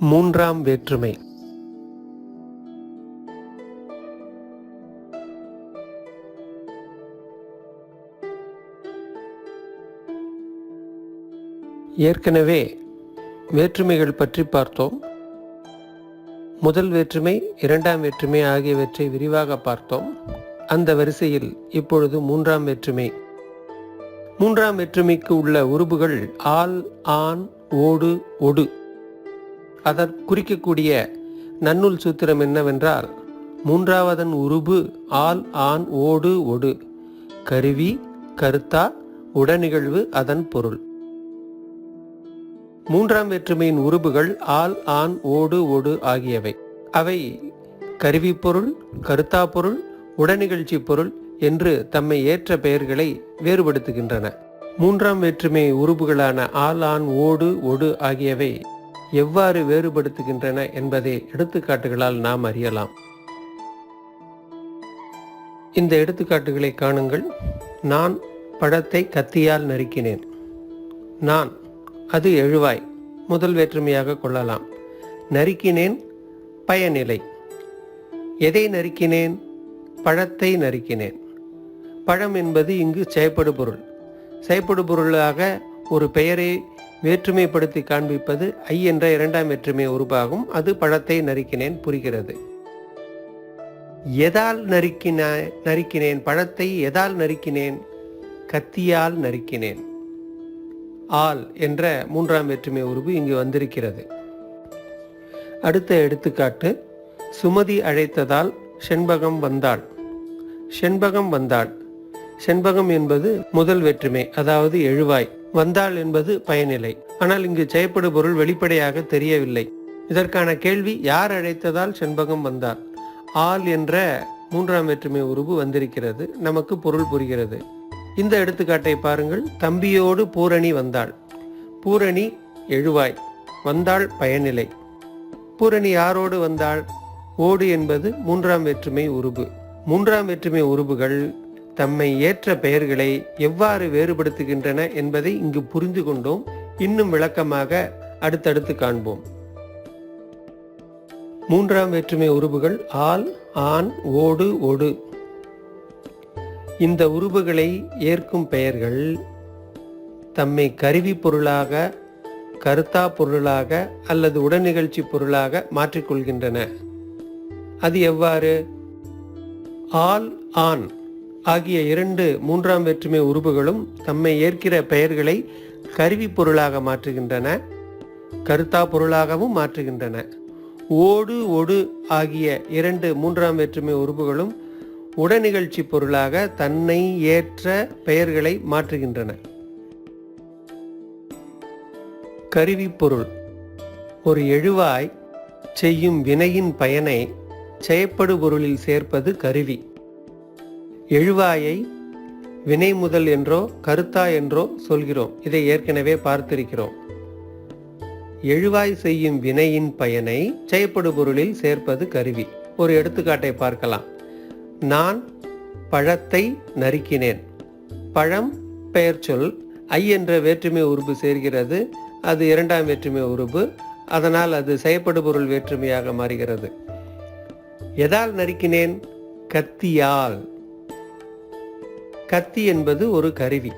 மூன்றாம் வேற்றுமை. ஏற்கனவே வேற்றுமைகள் பற்றி பார்த்தோம். முதல் வேற்றுமை இரண்டாம் வேற்றுமை ஆகியவற்றை விரிவாக பார்த்தோம். அந்த வரிசையில் இப்பொழுது மூன்றாம் வேற்றுமை. மூன்றாம் வேற்றுமைக்கு உள்ள உறுப்புகள் ஆல் ஆண் ஓடு ஒடு. அதற் குறிக்கக்கூடிய நன்னூல் சூத்திரம் என்னவென்றால் மூன்றாவதன் உருபு ஆல் ஆண் ஓடு ஒடு. கருவி கருத்தா உடனிகழ்வு அதன் பொருள். மூன்றாம் வேற்றுமையின் உருபுகள் ஆல் ஆண் ஓடு ஒடு ஆகியவை. அவை கருவி பொருள் கருத்தா பொருள் உடனிகழ்ச்சி பொருள் என்று தம்மை ஏற்ற பெயர்களை வேறுபடுத்துகின்றன. மூன்றாம் வேற்றுமை உருபுகளான ஆல் ஆண் ஓடு ஒடு ஆகியவை எவ்வாறு வேறுபடுத்துகின்றன என்பதை எடுத்துக்காட்டுகளால் நாம் அறியலாம். இந்த எடுத்துக்காட்டுகளை காணுங்கள். நான் பழத்தை கத்தியால் நறுக்கினேன். நான் அது எழுவாய் முதல் வேற்றுமையாக கொள்ளலாம். நறுக்கினேன் பயனிலை. எதை நறுக்கினேன்? பழத்தை நறுக்கினேன். பழம் என்பது இங்கு செயப்படு பொருள் செயற்படு பொருளாக ஒரு பெயரை வேற்றுமைப்படுத்தி காண்பிப்பது ஐ என்ற இரண்டாம் வேற்றுமை உருவாகும் அது பழத்தை நறுக்கினேன் புரிகிறது. எதால் நறுக்கின நறுக்கினேன்? பழத்தை எதால் நறுக்கினேன்? கத்தியால் நறுக்கினேன். ஆல் என்ற மூன்றாம் வேற்றுமை உருவு இங்கு வந்திருக்கிறது. அடுத்த எடுத்துக்காட்டு சுமதி அழைத்ததால் செண்பகம் வந்தாள். செண்பகம் வந்தாள். செண்பகம் என்பது முதல் வெற்றுமை அதாவது எழுவாய். வந்தாள் என்பது பயனிலை. ஆனால் இங்கு செயப்படு பொருள் வெளிப்படையாக தெரியவில்லை. இதற்கான கேள்வி யார் அழைத்ததால் செண்பகம் வந்தார்? ஆள் என்ற மூன்றாம் வேற்றுமை உருவு வந்திருக்கிறது. நமக்கு பொருள் புரிகிறது. இந்த எடுத்துக்காட்டை பாருங்கள். தம்பியோடு பூரணி வந்தாள். பூரணி எழுவாய். வந்தாள் பயனிலை. பூரணி யாரோடு வந்தாள்? ஓடு என்பது மூன்றாம் வேற்றுமை உருபு மூன்றாம் வேற்றுமை உருபுகள் தம்மை ஏற்ற பெயர்களை எவ்வாறு வேறுபடுத்துகின்றன என்பதை இங்கு புரிந்து கொண்டோம். இன்னும் விளக்கமாக அடுத்தடுத்து காண்போம். மூன்றாம் வேற்றுமை உருபுகள் ஆல் ஆன் ஓடு ஒடு. இந்த உருபுகளை ஏற்கும் பெயர்கள் தம்மை கருவி பொருளாக கருத்தா பொருளாக அல்லது உடனிகழ்ச்சி பொருளாக மாற்றிக்கொள்கின்றன. அது எவ்வாறு? ஆல் ஆன் ஆகிய இரண்டு மூன்றாம் வேற்றுமை உருபுகளும் தம்மை ஏற்கிற பெயர்களை கருவி பொருளாக மாற்றுகின்றன கருத்தா பொருளாகவும் மாற்றுகின்றன. ஓடு ஒடு ஆகிய இரண்டு மூன்றாம் வேற்றுமை உருபுகளும் உடனிகழ்ச்சி பொருளாக தன்னை ஏற்ற பெயர்களை மாற்றுகின்றன. கருவி பொருள். ஒரு எழுவாய் செய்யும் வினையின் பயனை செயற்படுபொருளில் சேர்ப்பது கருவி. எழுவாயை வினை முதல் என்றோ கருத்தா என்றோ சொல்கிறோம். இதை ஏற்கனவே பார்த்திருக்கிறோம். எழுவாய் செய்யும் வினையின் பயனை செயப்படு பொருளில் சேர்ப்பது கருவி. ஒரு எடுத்துக்காட்டை பார்க்கலாம். நான் பழத்தை நறுக்கினேன். பழம் பெயர் சொல். ஐ என்ற வேற்றுமை உருபு சேர்கிறது. அது இரண்டாம் வேற்றுமை உருபு அதனால் அது செயப்படு பொருள் வேற்றுமையாக மாறுகிறது. எதால் நறுக்கினேன்? கத்தியால். கத்தி என்பது ஒரு கருவி.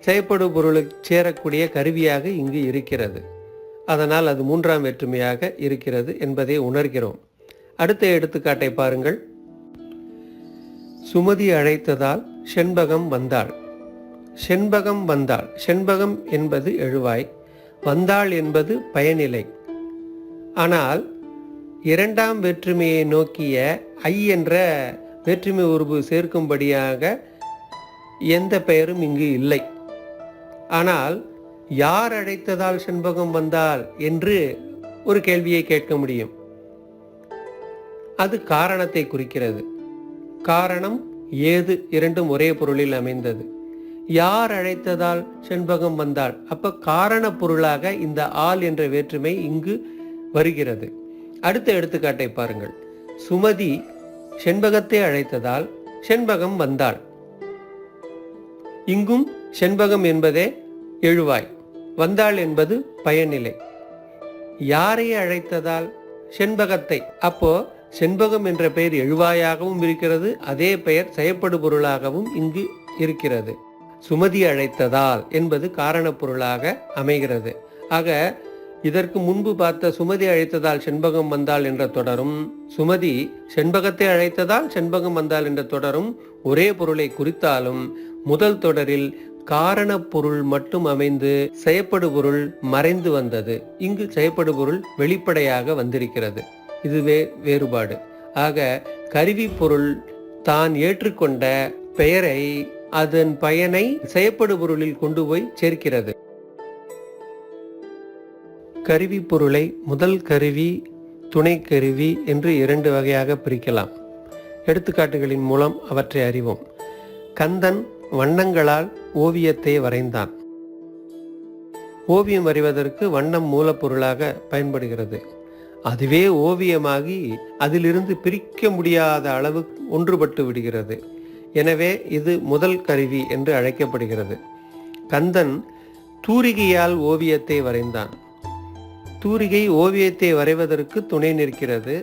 செயற்படு பொருளுக்கு சேரக்கூடிய கருவியாக இங்கு இருக்கிறது. அதனால் அது மூன்றாம் வேற்றுமையாக இருக்கிறது என்பதை உணர்கிறோம். அடுத்த எடுத்துக்காட்டை பாருங்கள். சுமதி அழைத்ததால் செண்பகம் வந்தாள். செண்பகம் வந்தாள். செண்பகம் என்பது எழுவாய். வந்தாள் என்பது பயனிலை. ஆனால் இரண்டாம் வேற்றுமையை நோக்கிய ஐ என்ற வேற்றுமை உருவு சேர்க்கும்படியாக எந்த பெயரும் இங்கு இல்லை. ஆனால் யார் அழைத்ததால் செண்பகம் வந்தால் என்று ஒரு கேள்வியை கேட்க முடியும். அது காரணத்தை குறிக்கிறது. காரணம் ஏது இரண்டும் ஒரே பொருளில் அமைந்தது. யார் அழைத்ததால் செண்பகம் வந்தால் அப்ப காரண பொருளாக இந்த ஆள் என்ற வேற்றுமை இங்கு வருகிறது. அடுத்த எடுத்துக்காட்டை பாருங்கள். சுமதி செண்பகத்தை அழைத்ததால் செண்பகம் வந்தாள். இங்கும் செண்பகம் என்பதே எழுவாய். வந்தாள் என்பது பயனிலை. யாரை அழைத்ததால் செண்பகத்தை? அப்போ செண்பகம் என்ற பெயர் எழுவாயாகவும் இருக்கிறது அதே பெயர் செயற்படு பொருளாகவும் இங்கு இருக்கிறது. சுமதி அழைத்ததால் என்பது காரணப் பொருளாக அமைகிறது. ஆக இதற்கு முன்பு பார்த்த சுமதி அழைத்ததால் செண்பகம் வந்தால் என்ற தொடரும் சுமதி செண்பகத்தை அழைத்ததால் செண்பகம் வந்தால் என்ற தொடரும் ஒரே பொருளை குறித்தாலும் முதல் தொடரில் காரணப் பொருள் மட்டும் அமைந்து செயப்படு பொருள் மறைந்து வந்தது. இங்கு செயப்படு பொருள் வெளிப்படையாக வந்திருக்கிறது. இதுவே வேறுபாடு. ஆக கருவி பொருள் தான் ஏற்றுக்கொண்ட பெயரை அதன் பயனை செயப்படு பொருளில் கொண்டு போய் சேர்க்கிறது. கருவி பொருளை முதல் கருவி துணை கருவி என்று இரண்டு வகையாக பிரிக்கலாம். எடுத்துக்காட்டுகளின் மூலம் அவற்றை அறிவோம். கந்தன் வண்ணங்களால் ஓவியத்தை வரைந்தான். ஓவியம் வரைவதற்கு வண்ணம் மூலப்பொருளாக பயன்படுகிறது. அதுவே ஓவியமாகி அதிலிருந்து பிரிக்க முடியாத அளவு ஒன்றுபட்டு விடுகிறது. எனவே இது முதல் கருவி என்று அழைக்கப்படுகிறது. கந்தன் தூரிகையால் ஓவியத்தை வரைந்தான். தூரிகை ஓவியத்தை வரைவதற்கு துணை நிற்கிறது.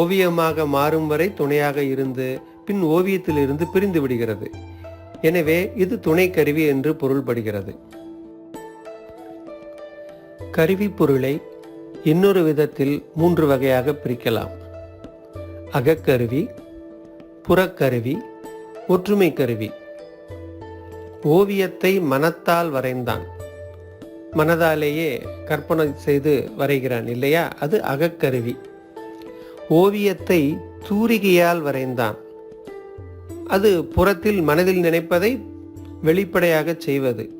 ஓவியமாக மாறும் வரை துணையாக இருந்து பின் ஓவியத்திலிருந்து பிரிந்து விடுகிறது. எனவே இது துணை கருவி என்று பொருள்படுகிறது. கருவி பொருளை இன்னொரு விதத்தில் மூன்று வகையாக பிரிக்கலாம். அகக்கருவி புறக்கருவி ஒற்றுமை கருவி ஓவியத்தை மனத்தால் வரைந்தான். மனதாலேயே கற்பனை செய்து வரைகிறான் இல்லையா? அது அகக்கருவி. ஓவியத்தை தூரிகையால் வரைந்தான். அது புறத்தில் மனதில் நினைப்பதை வெளிப்படையாக செய்வது.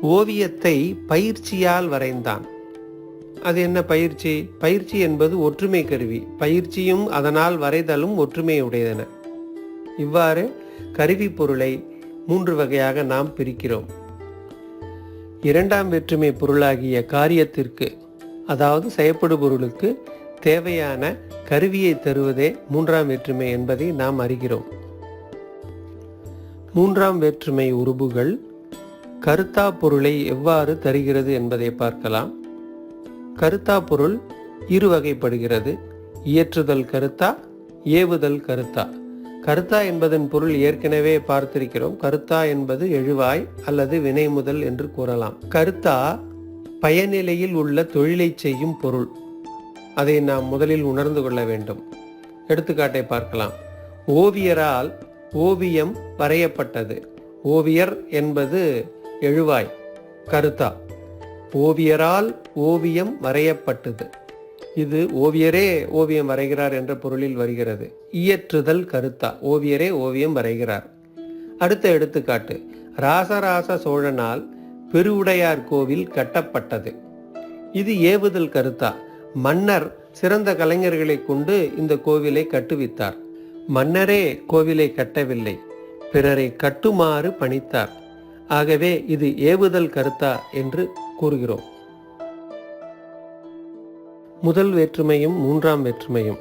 ஓவியத்தை பயிற்சியால் வரைந்தான். அது என்ன பயிற்சி? பயிற்சி என்பது ஒற்றுமை கருவி. பயிற்சியும் அதனால் வரைதலும் ஒற்றுமையுடையதன இவ்வாறு கருவி பொருளை மூன்று வகையாக நாம் பிரிக்கிறோம். இரண்டாம் வேற்றுமை பொருளாகிய காரியத்திற்கு அதாவது செயப்படு பொருளுக்கு தேவையான கருவியை தருவதே மூன்றாம் வேற்றுமை என்பதை நாம் அறிகிறோம். மூன்றாம் வேற்றுமை உருபுகள் கருத்தா பொருளை எவ்வாறு தருகிறது என்பதை பார்க்கலாம். கருத்தா பொருள் இரு வகைப்படுகிறது இயற்றுதல் கருத்தா ஏவுதல் கருத்தா. கருத்தா என்பதன் பொருள் ஏற்கனவே பார்த்திருக்கிறோம். கருத்தா என்பது எழுவாய் அல்லது வினை முதல் என்று கூறலாம். கருத்தா பயனிலையில் உள்ள தொழிலை செய்யும் பொருள். அதை நாம் முதலில் உணர்ந்து கொள்ள வேண்டும். எடுத்துக்காட்டை பார்க்கலாம். ஓவியரால் ஓவியம் வரையப்பட்டது. ஓவியர் என்பது எழுவாய். கருத்தா. ஓவியரால் ஓவியம் வரையப்பட்டது. இது ஓவியரே ஓவியம் வரைகிறார் என்ற பொருளில் வருகிறது. இயற்றுதல் கருத்தா? ஓவியரே ஓவியம் வரைகிறார். அடுத்த எடுத்துக்காட்டு. ராசராச சோழனால் பெருவுடையார் கோவில் கட்டப்பட்டது. இது ஏவுதல் கருத்தா? மன்னர் சிறந்த கலைஞர்களை கொண்டு இந்த கோவிலை கட்டுவித்தார். மன்னரே கோவிலை கட்டவில்லை. பிறரை கட்டுமாறு பணித்தார். ஆகவே இது ஏவுதல் கருத்தா என்று கூறுகிறோம். முதல் வேற்றுமையும் மூன்றாம் வேற்றுமையும்.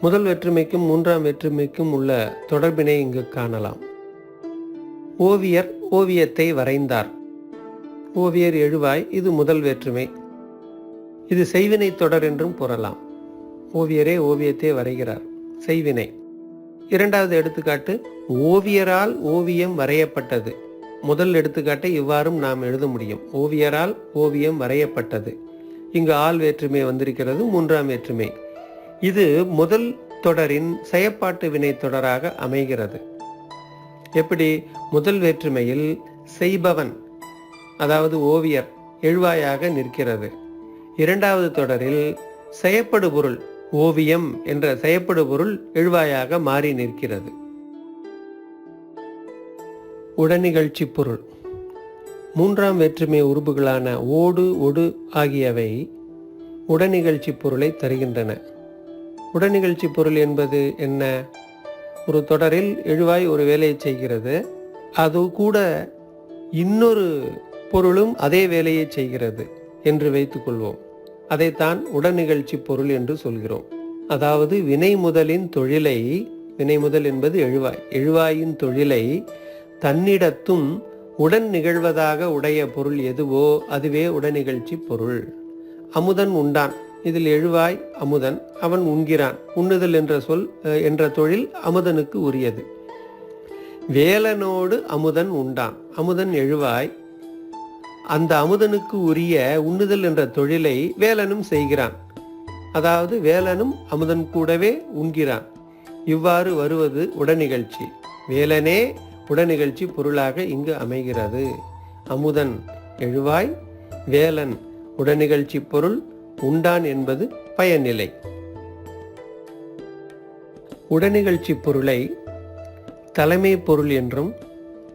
முதல் வேற்றுமைக்கும் மூன்றாம் வேற்றுமைக்கும் உள்ள தொடர்பினை இங்கு காணலாம். ஓவியர் ஓவியத்தை வரைந்தார். ஓவியர் எழுவாய் இது முதல் வேற்றுமை. இது செய்வினை தொடர் என்றும் கூறலாம் ஓவியரே ஓவியத்தை வரைகிறார். செய்வினை. இரண்டாவது எடுத்துக்காட்டு ஓவியரால் ஓவியம் வரையப்பட்டது. முதல் எடுத்துக்காட்டை இவ்வாறும் நாம் எழுத முடியும். ஓவியரால் ஓவியம் வரையப்பட்டது. இங்கு ஆள் வேற்றுமை வந்திருக்கிறது மூன்றாம் வேற்றுமை. இது முதல் தொடரின் செயப்பாட்டு வினை தொடராக அமைகிறது. எப்படி? முதல் வேற்றுமையில் செய்பவன் அதாவது ஓவியர் எழுவாயாக நிற்கிறது. இரண்டாவது தொடரில் செயப்படு பொருள் ஓவியம் என்ற செயப்படு பொருள் எழுவாயாக மாறி நிற்கிறது. உடனிகழ்ச்சி பொருள். மூன்றாம் வேற்றுமை உறுப்புகளான ஓடு ஒடு ஆகியவை உடனிகழ்ச்சி பொருளை தருகின்றன. உடனிகழ்ச்சி பொருள் என்பது என்ன? ஒரு தொடரில் எழுவாய் ஒரு வேலையை செய்கிறது. அது கூட இன்னொரு பொருளும் அதே வேலையை செய்கிறது என்று வைத்துக்கொள்வோம். அதைத்தான் உடனிகழ்ச்சி பொருள் என்று சொல்கிறோம். அதாவது வினை முதலின் தொழிலை வினை முதல் என்பது எழுவாய் எழுவாயின் தொழிலை தன்னிடத்தும் உடன் நிகழ்வதாக உடைய பொருள் எதுவோ அதுவே உடனிகழ்ச்சி பொருள். அமுதன் உண்டான். இதில் எழுவாய் அமுதன் அவன் உண்கிறான். உண்ணுதல் என்ற சொல் என்ற தொழில் அமுதனுக்கு உரியது. வேலனோடு அமுதன் உண்டான். அமுதன் எழுவாய் அந்த அமுதனுக்கு உரிய உண்ணுதல் என்ற தொழிலை வேலனும் செய்கிறான். அதாவது வேலனும் அமுதன் கூடவே உண்கிறான். இவ்வாறு வருவது உடனிகழ்ச்சி வேலனே உடனிகழ்ச்சி பொருளாக இங்கு அமைகிறது. அமுதன் எழுவாய் வேலன் உடனிகழ்ச்சி பொருள் உண்டான் என்பது பயனிலை உடனிகழ்ச்சி பொருளை தலைமை பொருள் என்றும்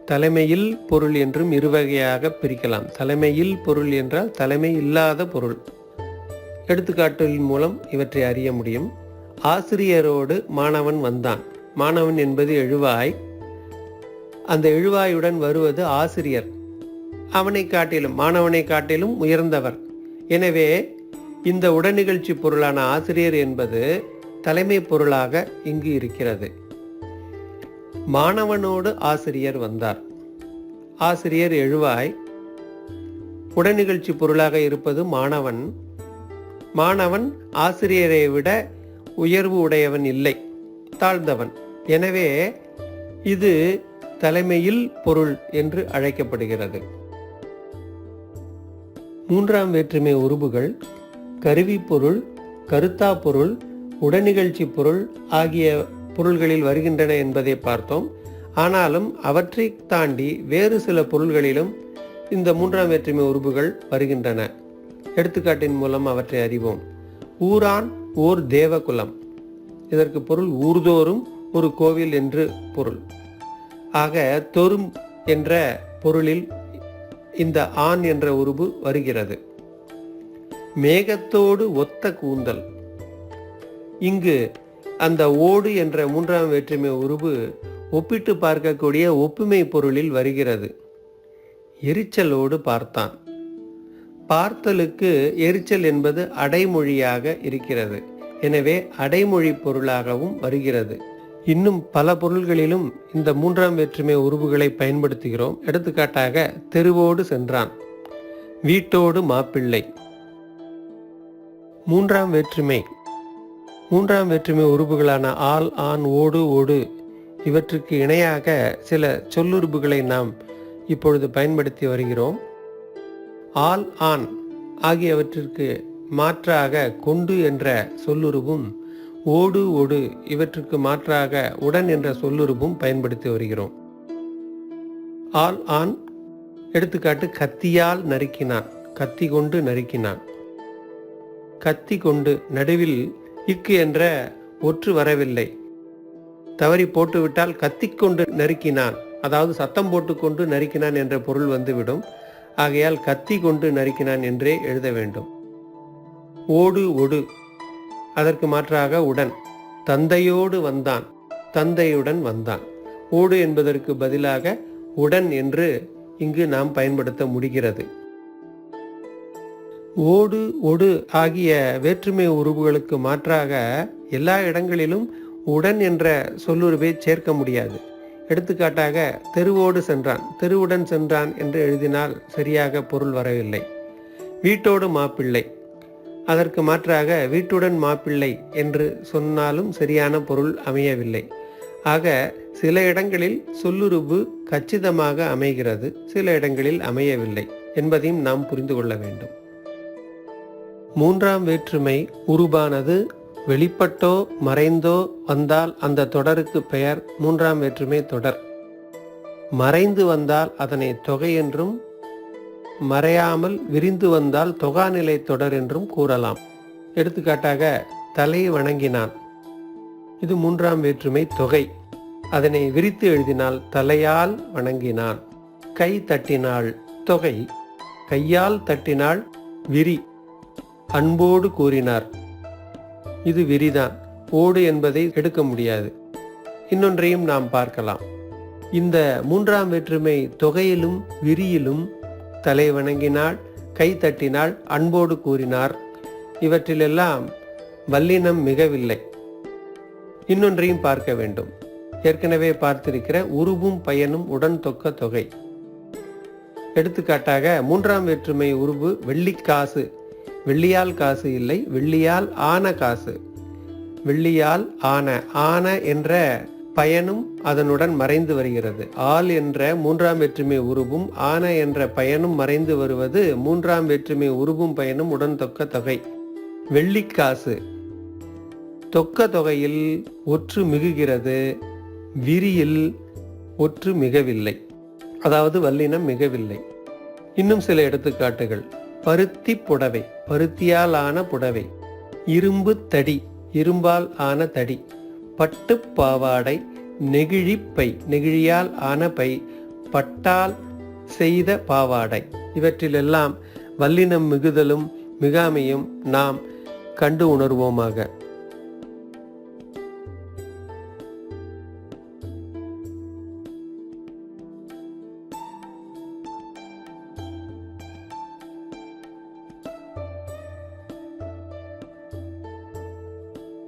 தலைமையில் பொருள் என்றும் இருவகையாக பிரிக்கலாம். தலைமையில் பொருள் என்றால் தலைமை இல்லாத பொருள். எடுத்துக்காட்டுகளின் மூலம் இவற்றை அறிய முடியும். ஆசிரியரோடு மாணவன் வந்தான். மாணவன் என்பது எழுவாய் அந்த எழுவாயுடன் வருவது ஆசிரியர். அவனை காட்டிலும் மாணவனை காட்டிலும் உயர்ந்தவர். எனவே இந்த உடனிகழ்ச்சி பொருளான ஆசிரியர் என்பது தலைமை பொருளாக இங்கு இருக்கிறது. மாணவனோடு ஆசிரியர் வந்தார். ஆசிரியர் எழுவாய் உடனிகழ்ச்சி பொருளாக இருப்பது மாணவன். மாணவன் ஆசிரியரை விட உயர்வு உடையவன் இல்லை தாழ்ந்தவன். எனவே இது தலைமையில் பொருள் என்று அழைக்கப்படுகிறது. மூன்றாம் வேற்றுமை உருபுகள் கருவி பொருள் கருத்தா பொருள் உடனிகழ்ச்சி பொருள் ஆகிய பொருள்களில் வருகின்றன என்பதை பார்த்தோம். ஆனாலும் அவற்றை தாண்டி வேறு சில பொருள்களிலும் இந்த மூன்றாம் வேற்றுமை உருபுகள் வருகின்றன. எடுத்துக்காட்டின் மூலம் அவற்றை அறிவோம். ஊரான் ஓர் தேவகுலம். இதற்கு பொருள் ஊர்தோறும் ஒரு கோவில் என்று பொருள். ஆக தொரும் என்ற பொருளில் இந்த ஆண் என்ற உருபு வருகிறது. மேகத்தோடு ஒத்த கூந்தல். இங்கு அந்த ஓடு என்ற மூன்றாம் வேற்றுமை உருவு ஒப்பிட்டு பார்க்கக்கூடிய ஒப்புமை பொருளில் வருகிறது. எரிச்சலோடு பார்த்தான். பார்த்தலுக்கு எரிச்சல் என்பது அடைமொழியாக இருக்கிறது. எனவே அடைமொழி பொருளாகவும் வருகிறது. இன்னும் பல பொருள்களிலும் இந்த மூன்றாம் வேற்றுமை உருவுகளை பயன்படுத்துகிறோம். எடுத்துக்காட்டாக தெருவோடு சென்றான். வீட்டோடு மாப்பிள்ளை. மூன்றாம் வேற்றுமை. மூன்றாம் வேற்றுமை உறுப்புகளான ஆல் ஆண் ஓடு ஓடு. இவற்றுக்கு இணையாக சில சொல்லுறுப்புகளை நாம் இப்பொழுது பயன்படுத்தி வருகிறோம். ஆல் ஆண் ஆகியவற்றிற்கு மாற்றாக கொண்டு என்ற சொல்லுருவும் ஓடு ஒடு இவற்றுக்கு மாற்றாக உடன் என்ற சொல்லுருவும் பயன்படுத்தி வருகிறோம். ஆல் ஆண் எடுத்துக்காட்டு கத்தியால் நறுக்கினான் கத்தி கொண்டு நறுக்கினான். கத்தி கொண்டு நடுவில் இக்கு என்ற ஒற்று வரவில்லை. தவறி போட்டுவிட்டால் கத்திக்கொண்டு நறுக்கினான் அதாவது சத்தம் போட்டுக்கொண்டு நறுக்கினான் என்ற பொருள் வந்துவிடும். ஆகையால் கத்தி கொண்டு நறுக்கினான் என்றே எழுத வேண்டும். ஓடு ஒடு அதற்கு மாற்றாக உடன் தந்தையோடு வந்தான் தந்தையுடன் வந்தான். ஓடு என்பதற்கு பதிலாக உடன் என்று இங்கு நாம் பயன்படுத்த முடிகிறது. ஓடு ஒடு ஆகிய வேற்றுமை உருவுகளுக்கு மாற்றாக எல்லா இடங்களிலும் உடன் என்ற சொல்லுருவை சேர்க்க முடியாது. எடுத்துக்காட்டாக தெருவோடு சென்றான் தெருவுடன் சென்றான் என்று எழுதினால் சரியாக பொருள் வரவில்லை. வீட்டோடு மாப்பிள்ளை அதற்கு மாற்றாக வீட்டுடன் மாப்பிள்ளை என்று சொன்னாலும் சரியான பொருள் அமையவில்லை. ஆக சில இடங்களில் சொல்லுருவு கச்சிதமாக அமைகிறது சில இடங்களில் அமையவில்லை என்பதையும் நாம் புரிந்து கொள்ள வேண்டும். மூன்றாம் வேற்றுமை உருபானது வெளிப்பட்டோ மறைந்தோ வந்தால் அந்த தொடருக்கு பெயர் மூன்றாம் வேற்றுமை தொடர். மறைந்து வந்தால் அதனை தொகை என்றும் மறையாமல் விரிந்து வந்தால் தொகாநிலை தொடர் என்றும் கூறலாம். எடுத்துக்காட்டாக தலை வணங்கினான். இது மூன்றாம் வேற்றுமை தொகை. அதனை விரித்து எழுதினால் தலையால் வணங்கினான். கை தட்டினாள் தொகை. கையால் தட்டினாள் விரி. அன்போடு கூறினார். இது விரிதான். ஓடு என்பதை எடுக்க முடியாது. இன்னொன்றையும் நாம் பார்க்கலாம். இந்த மூன்றாம் வேற்றுமை தொகையிலும் விரியிலும் தலை வணங்கினாள் கை தட்டினாள் அன்போடு கூறினார். இவற்றிலெல்லாம் வல்லினம் மிகவில்லை. இன்னொன்றையும் பார்க்க வேண்டும். ஏற்கனவே பார்த்திருக்கிற உருவும் பயனும் உடன் தொக்க தொகை. எடுத்துக்காட்டாக மூன்றாம் வேற்றுமை உருவு வெள்ளிக்காசு வெள்ளியால் காசு இல்லை வெள்ளியால் ஆன காசு. வெள்ளியால் ஆன ஆன என்ற பயனும் அதனுடன் மறைந்து வருகிறது. ஆல் என்ற மூன்றாம் வேற்றுமை உருவும் ஆன என்ற பயனும் மறைந்து வருவது மூன்றாம் வேற்றுமை உருவும் பயனும் உடன் தொக்க தொகை. வெள்ளிக்காசு. தொக்க தொகையில் ஒற்று மிகுகிறது விரியில் ஒற்று மிகவில்லை. அதாவது வல்லினம் மிகவில்லை. இன்னும் சில எடுத்துக்காட்டுகள். பருத்தி புடவை பருத்தியால் ஆன புடவை. இரும்பு தடி இரும்பால் ஆன தடி. பட்டு பாவாடை நெகிழிப்பை பை நெகிழியால் ஆன பை பட்டால் செய்த பாவாடை. இவற்றிலெல்லாம் வல்லினம் மிகுதலும் மிகாமையும் நாம் கண்டு உணர்வோமாக.